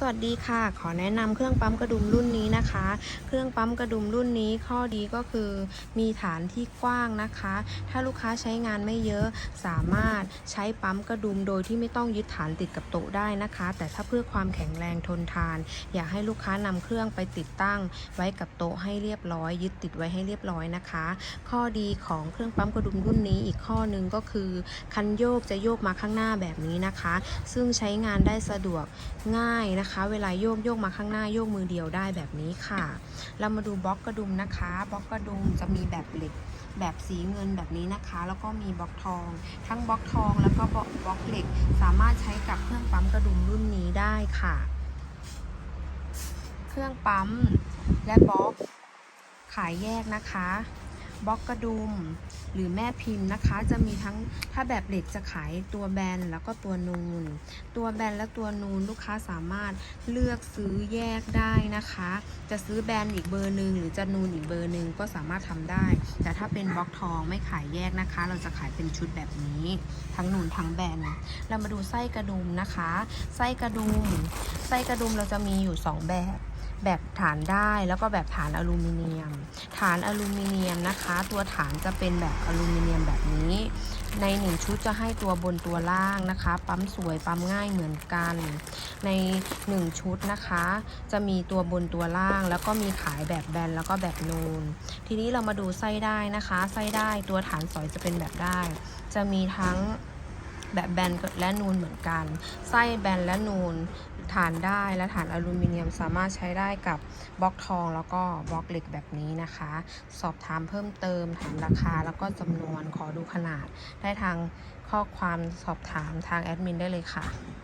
สวัสดีค่ะ ขอแนะนำเครื่องปั๊มกระดุมรุ่นนี้นะคะ เครื่องปั๊มกระดุมรุ่นนี้ข้อดีก็คือมีฐานที่กว้างนะคะ ถ้าลูกค้าใช้งานไม่เยอะสามารถใช้ปั๊มกระดุมโดยที่ไม่ต้องยึดฐานติดกับโต๊ะได้นะคะ แต่ถ้าเพื่อความแข็งแรงทนทาน อยากให้ลูกค้านำเครื่องไปติดตั้ง ไว้กับโต๊ะให้เรียบร้อย ยึดติดไว้ให้เรียบร้อยนะคะ ข้อดีของเครื่องปั๊มกระดุมรุ่นนี้อีกข้อหนึ่งก็คือคันโยกจะโยกมาข้างหน้าแบบนี้นะคะ ซึ่งใช้งานได้สะดวกง่ายนะคะเวลาโยกโยกมาข้างหน้าโยกมือเดียวได้แบบนี้ค่ะ เรามาดูบล็อกกระดุมนะคะบล็อกกระดุมจะมีแบบเหล็กแบบสีเงินแบบนี้นะคะ แล้วก็มีบล็อกทอง ทั้งบล็อกทองแล้วก็บล็อกบล็อกเหล็กสามารถใช้กับเครื่องปั๊มกระดุมรุ่นนี้ได้ค่ะ เครื่องปั๊มและบล็อกขายแยกนะคะ บล็อกกระดุมหรือแม่พิมพ์นะคะ จะมีทั้งถ้าแบบเหล็กจะขายตัวแบนแล้วก็ตัวนูน ตัวแบนและตัวนูนลูกค้าสามารถเลือกซื้อแยกได้นะคะ จะซื้อแบนอีกเบอร์หนึ่งหรือจะนูนอีกเบอร์หนึ่งก็สามารถทำได้ แต่ถ้าเป็นบล็อกทองไม่ขายแยกนะคะ เราจะขายเป็นชุดแบบนี้ ทั้งนูนทั้งแบนเรามาดูไส้กระดุมนะคะ ไส้กระดุม ไส้กระดุมเราจะมีอยู่ 2 แบบ แบบฐานได้แล้วก็แบบฐานอลูมิเนียม ฐานอลูมิเนียมนะคะ ตัวฐานจะเป็นแบบอลูมิเนียมแบบนี้ ในหนึ่งชุดจะให้ตัวบนตัวล่างนะคะ ปั๊มสวยปั๊มง่ายเหมือนกัน ในหนึ่งชุดนะคะ จะมีตัวบนตัวล่าง แล้วก็มีขายแบบแบนแล้วก็แบบนูน ทีนี้เรามาดูไส้ได้นะคะไส้ได้ตัวฐานสอยจะเป็นแบบได้ จะมีทั้งแบบแบนและนูนเหมือนกัน ไส้แบนและนูน ฐานได้และฐานอลูมิเนียมสามารถใช้ได้กับบล็อกทองแล้วก็บล็อกเหล็กแบบนี้นะคะ สอบถามเพิ่มเติมถามราคาแล้วก็จำนวนขอดูขนาด ได้ทางข้อความสอบถามทางแอดมินได้เลยค่ะ